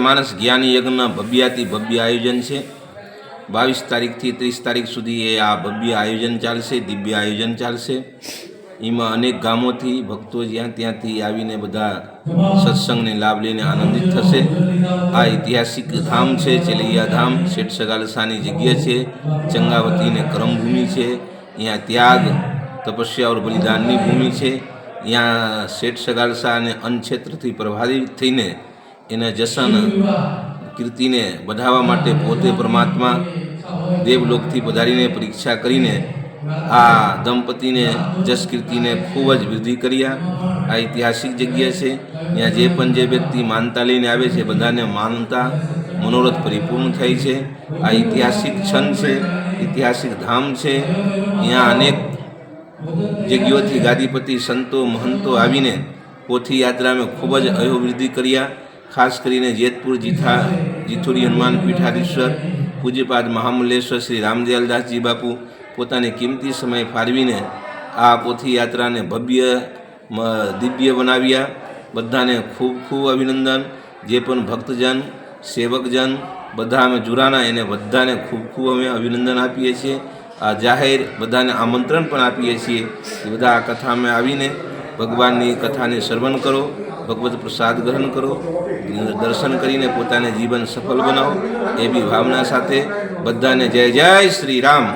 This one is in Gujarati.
માનસ જ્ઞાન યજ્ઞ ભવ્યાતિ ભવ્ય આયોજન છે. બાવીસ તારીખથી ત્રીસ તારીખ સુધી એ આ ભવ્ય આયોજન ચાલશે, દિવ્ય આયોજન ચાલશે. એમાં અનેક ગામોથી ભક્તો જ્યાં ત્યાંથી આવીને બધા સત્સંગને લાભ લઈને આનંદિત થશે. આ ઐતિહાસિક ધામ છે, ચેલૈયા ધામ. શેઠ સગાલસાની જગ્યા છે ચંગાવતીને કરમભૂમિ છે. અહીંયા ત્યાગ, તપસ્યા બલિદાનની ભૂમિ છે. અહીંયા શેઠ સગાલસા અને અન્નક્ષેત્રથી પ્રભાવિત થઈને એના જશન કીર્તિને વધાવવા માટે પોતે પરમાત્મા દેવલોકથી પધારીને પરીક્ષા કરીને આ દંપતીને જસ કીર્તિને ખૂબ જ વૃદ્ધિ કર્યા. આ ઐતિહાસિક જગ્યા છે. ત્યાં જે પણ જે વ્યક્તિ માનતા લઈને આવે છે, બધાને માનતા, મનોરથ પરિપૂર્ણ થાય છે. આ ઐતિહાસિક છંદ છે, ઐતિહાસિક ધામ છે. અહીંયા અનેક જગ્યાઓથી ગાદીપતિ, સંતો, મહંતો આવીને પોથી યાત્રામાં ખૂબ જ અયોવૃદ્ધિ કર્યા. ખાસ કરીને જેતપુર, જીથા, જીથુડી હનુમાન પીઠાધીશ્વર, પૂજ્યપાદ મહામલ્લેશ્વર શ્રી રામદયાલદાસજી બાપુ પોતાની કિંમતી સમય ફાળવીને આ પોથી યાત્રાને ભવ્ય દિવ્ય બનાવ્યા. બધાને ખૂબ ખૂબ અભિનંદન. જે પણ ભક્તજન, સેવકજન, બધા અમે જુરાના એને બધાને ખૂબ ખૂબ અમે અભિનંદન આપીએ છીએ. આ જાહેર બધાને આમંત્રણ પણ આપીએ છીએ. બધા આ કથામાં આવીને ભગવાનની કથાને શ્રવણ કરો, ભગવત પ્રસાદ ગ્રહણ કરો, દર્શન કરીને પોતાને જીવન સફળ બનાવો એવી ભાવના સાથે બધાને જય જય શ્રી રામ.